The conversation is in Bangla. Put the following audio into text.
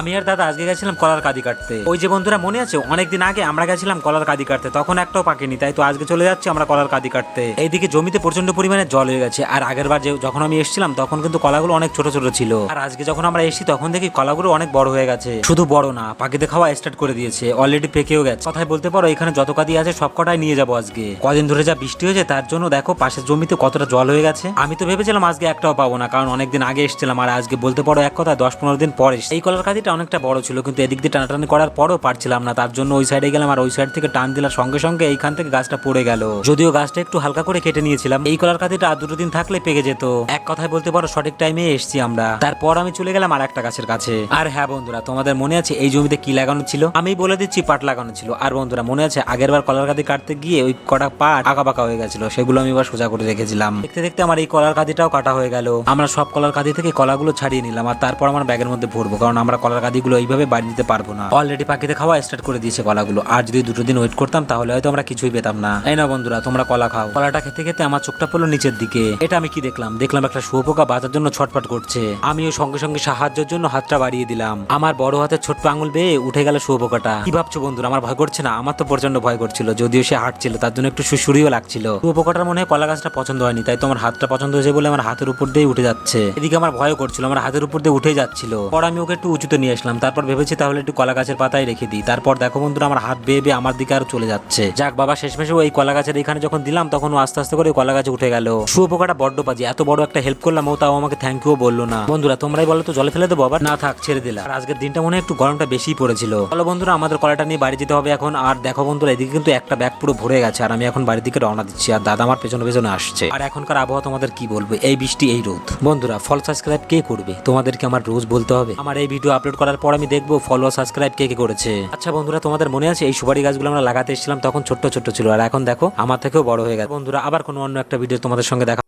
আমি আর দাদা আজকে গেছিলাম কলার কাদি কাটতে। ওই যে বন্ধুরা মনে আছে? অনেকদিন আগে আমরা গেছিলাম কলার কাদি কাটতে। তখন একটাও পাকেনি, তাই তো আজকে চলে যাচ্ছি আমরা কলার কাদি কাটতে। এইদিকে জমিতে প্রচণ্ড পরিমাণে জল হয়ে গেছে, আর আগের বার যখন আমি এসেছিলাম, তখন কিন্তু কলাগুলো অনেক ছোট ছোট ছিল। আর আজকে যখন আমরা এসেছি, তখন দেখি কলাগুলো অনেক বড় হয়ে গেছে। শুধু বড় না পাখিতে খাওয়া স্টার্ট করে দিয়েছে অলরেডি পেকেও গেছে। কথায় বলতে পারো, এখানে যত কাদি আছে, সব কটাই নিয়ে যাব আজকে। কদিন ধরে যা বৃষ্টি হয়েছে, তার জন্য দেখো পাশের জমিতে কতটা জল হয়ে গেছে। আমি তো ভেবেছিলাম আজকে একটাও পাবো না, কারণ অনেকদিন আগে এসেছিলাম। আর আজকে বলতে পারো, এক কথা দশ পনেরো দিন পরে এই কলার কাদিটা অনেকটা বড় ছিল, কিন্তু এদিক দিয়ে টানাটানি করার পরও পারছিলাম না। তার জন্য ওই সাইডে গেলাম আর ওই সাইড থেকে টান দিলার সঙ্গে সঙ্গে এইখান থেকে গাছটা পড়ে গেল। যদিও গাছটা একটু হালকা করে কেটে নিয়েছিলাম, এই কলার কাদিটা আর দুটো দিন থাকলে পেকে যেত। এক কথায় বলতে পারো, সঠিক টাইমে এসেছি আমরা। তারপর আমি চলে গেলাম আর একটা গাছের কাছে। আর হ্যাঁ বন্ধুরা, তোমাদের মনে আছে এই জমিতে কি লাগানো ছিল? আমি বলে দিচ্ছি পাট লাগানো ছিল। আর বন্ধুরা, মনে আছে আগের বার কলার কাদি কাটতে গিয়ে ওই কটা পাট আঁকা বাঁকা হয়ে গেছিল, সেগুলো আমি এবার সোজা করে রেখেছিলাম। দেখতে দেখতে আমার এই কলার কাদিটাও কাটা হয়ে গেল। আমরা সব কলার কাদি থেকে কলাগুলো ছাড়িয়ে নিলাম আর তারপর আমার ব্যাগের মধ্যে ভরবো, কারণ আমরা কলার কাদিগুলো এইভাবে বাড়ি নিতে পারব না। অলরেডি পাখিতে খাওয়া স্টার্ট করে দিয়েছে কলাগুলো। আর যদি দুটো দিন ওয়েট করতাম, তাহলে হয়তো আমরা কিছুই পেতাম না। এই না বন্ধুরা, তোমরা কলা খাও। কলাটা খেতে খেতে আমার চোখটা পড়ল নিচের দিকে। এটা আমি কি দেখলাম? দেখলাম একটা শুয়োপোকা বাঁচার জন্য ছটফট করছে। আমিও সঙ্গে সঙ্গে সাহায্যের জন্য হাতটা বাড়িয়ে দিলাম। আমার বড় হাতের ছোট্ট আঙুল বেয়ে উঠে গেল শুয়োপোকাটা। কি ভাবছ বন্ধুরা, আমার ভয় করছে না? আমার তো প্রচণ্ড ভয় করছিল, যদিও সে হাঁটছিল, তার জন্য একটু সুসুরিও লাগছিল। শুয়োপোকাটার মনে হয় কলা গাছটা পছন্দ হয়নি, তাই তোমার হাতটা পছন্দ হয়েছে বলে আমার হাতের উপর দিয়ে উঠে যাচ্ছে। এদিকে আমার ভয় করছিল, আমার হাতের উপর দিয়ে উঠে যাচ্ছিল। পর আমি ওকে একটু উঁচুতে নিয়ে আসলাম। তারপর ভেবেছি তাহলে একটু কলা গাছের পাতায় রেখে দিই। তারপর দেখো বন্ধুরা, আমার হাত বেয়ে বেয়ে আমার দিকে আর চলে যাচ্ছে। যাক বাবা, শেষমেশে ওই কলা গাছের এখানে যখন দিলাম, তখন আস্তে আস্তে করে কলা গাছ উঠে গেল। শুয়োপোকাটা বড্ড পাজি এত বড় একটা হেল্প করলাম ও, তাও আমাকে থ্যাংক ইউ বলল না। বন্ধুরা, তোমরাই বলো তো, জলে ফেলে দেবো আবার? না থাক, ছেড়ে দিলাম। আর আজকের দিনটা মনে একটু গরমটা বেশি পড়েছিল। বলো বন্ধুরা, আমাদের কলাটা নিয়ে বাড়ি যেতে হবে এখন। আর দেখো বন্ধুরা, এদিকে কিন্তু একটা ব্যাগ পুরো ভরে গেছে। আর আমি এখন বাড়ির দিকে রওনা দিচ্ছি। আর দাদা আমার পেছনে পেছনে আসছে। আর এখনকার আবহাওয়া তোমাদের কি বলব? এই বৃষ্টি, এই রোদ। বন্ধুরা, ফল সাবস্ক্রাইব কে করবে? তোমাদেরকে আমার রোজ বলতে হবে। আমার এই ভিডিও আপলোড করার পর আমি দেখব ফলো সাবস্ক্রাইব কে কে করেছে। আচ্ছা বন্ধুরা, তোমাদের মনে আছে এই সুপারি গাছগুলো আমরা লাগাতে এসেছিলাম তখন ছোট্ট ছোট্ট ছিল, আর এখন দেখো, আমার থেকেও বড় হয়ে গেছে। বন্ধুরা, আবার কোনো অন্য একটা ভিডিও তোমাদের সঙ্গে দেখা